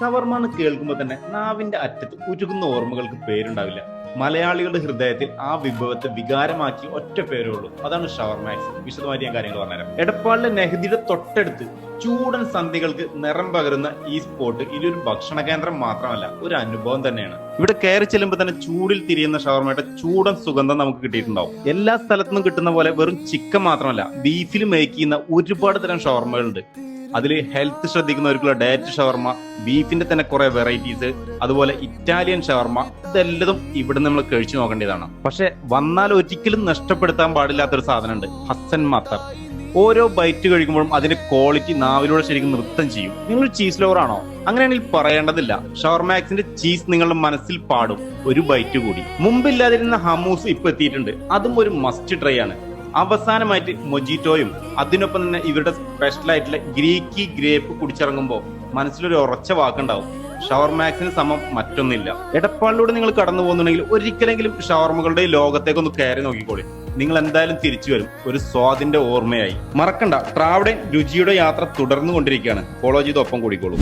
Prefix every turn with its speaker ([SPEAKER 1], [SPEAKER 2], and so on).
[SPEAKER 1] ഷവർമ എന്ന് കേൾക്കുമ്പോൾ തന്നെ നാവിന്റെ അറ്റത്ത് ഉരുകുന്ന ഓർമ്മകൾക്ക് പേരുണ്ടാവില്ല. മലയാളികളുടെ ഹൃദയത്തിൽ ആ വിഭവത്തെ വികാരമാക്കി ഒറ്റ പേരേ ഉള്ളൂ. അതാണ് ഷവർമാക്സ് വിശദമായി ഞാൻ കാര്യങ്ങൾ പറഞ്ഞുതരാം. എടപ്പാളിലെ നെഹദിയുടെ തൊട്ടടുത്ത് ചൂടൻ സന്ധികൾക്ക് നിറം പകരുന്ന ഈ സ്പോട്ട് ഇനി ഒരു ഭക്ഷണ കേന്ദ്രം മാത്രമല്ല ഒരു അനുഭവം തന്നെയാണ്. ഇവിടെ കയറി ചെല്ലുമ്പോൾ തന്നെ ചൂടിൽ തിരിയുന്ന ഷവർമയുടെ ചൂടൻ സുഗന്ധം നമുക്ക് കിട്ടിയിട്ടുണ്ടാവും. എല്ലാ സ്ഥലത്തുനിന്നും കിട്ടുന്ന പോലെ വെറും ചിക്കൻ മാത്രമല്ല ബീഫിൽ മേക്ക് ചെയ്യുന്ന ഒരുപാട് തരം ഷവർമകളുണ്ട്. അതിൽ ഹെൽത്ത് ശ്രദ്ധിക്കുന്നവർക്കുള്ള ഡയറ്റ് ഷവർമ ബീഫിന്റെ തന്നെ കുറെ വെറൈറ്റീസ് അതുപോലെ ഇറ്റാലിയൻ ഷവർമ ഇതെല്ലതും ഇവിടെ നമ്മൾ കഴിച്ചു നോക്കേണ്ടതാണ്. പക്ഷെ വന്നാൽ ഒരിക്കലും നഷ്ടപ്പെടുത്താൻ പാടില്ലാത്തൊരു സാധനമുണ്ട് ഹസൻ മത്തർ ഓരോ ബൈറ്റ് കഴിക്കുമ്പോഴും അതിന്റെ ക്വാളിറ്റി നാവിലൂടെ ശരിക്കും നൃത്തം ചെയ്യും. നിങ്ങൾ ചീസ് ലോവർ ആണോ? അങ്ങനെയാണെങ്കിൽ പറയേണ്ടതില്ല. ഷവർമാക്സിന്റെ ചീസ് നിങ്ങളുടെ മനസ്സിൽ പാടും ഒരു ബൈറ്റ് കൂടി. മുമ്പില്ലാതിരുന്ന ഹമൂസ് ഇപ്പൊ എത്തിയിട്ടുണ്ട് അതും ഒരു മസ്റ്റ് ട്രൈ ആണ്. അവസാനമായിട്ട് മൊജിറ്റോയും അതിനൊപ്പം തന്നെ ഇവരുടെ സ്പെഷ്യൽ ആയിട്ടുള്ള ഗ്രീക്കി ഗ്രേപ്പ് കുടിച്ചിറങ്ങുമ്പോൾ മനസ്സിലൊരു ഉറച്ച വാക്കുണ്ടാവും. ഷവർമാക്സിന് സമം മറ്റൊന്നില്ല. എടപ്പാളിലൂടെ നിങ്ങൾ കടന്നു പോകുന്നുണ്ടെങ്കിൽ ഒരിക്കലെങ്കിലും ഷവർമകളുടെ ലോകത്തേക്ക് ഒന്ന് കയറി നോക്കിക്കോളി. നിങ്ങൾ എന്തായാലും തിരിച്ചു വരും. ഒരു സ്വാദിന്റെ ഓർമ്മയായി. മറക്കണ്ട. ട്രാവഡൻ രുചിയുടെ യാത്ര തുടർന്നു കൊണ്ടിരിക്കുകയാണ് ഫോളോ ചെയ്ത് ഒപ്പം കൂടിക്കോളൂ.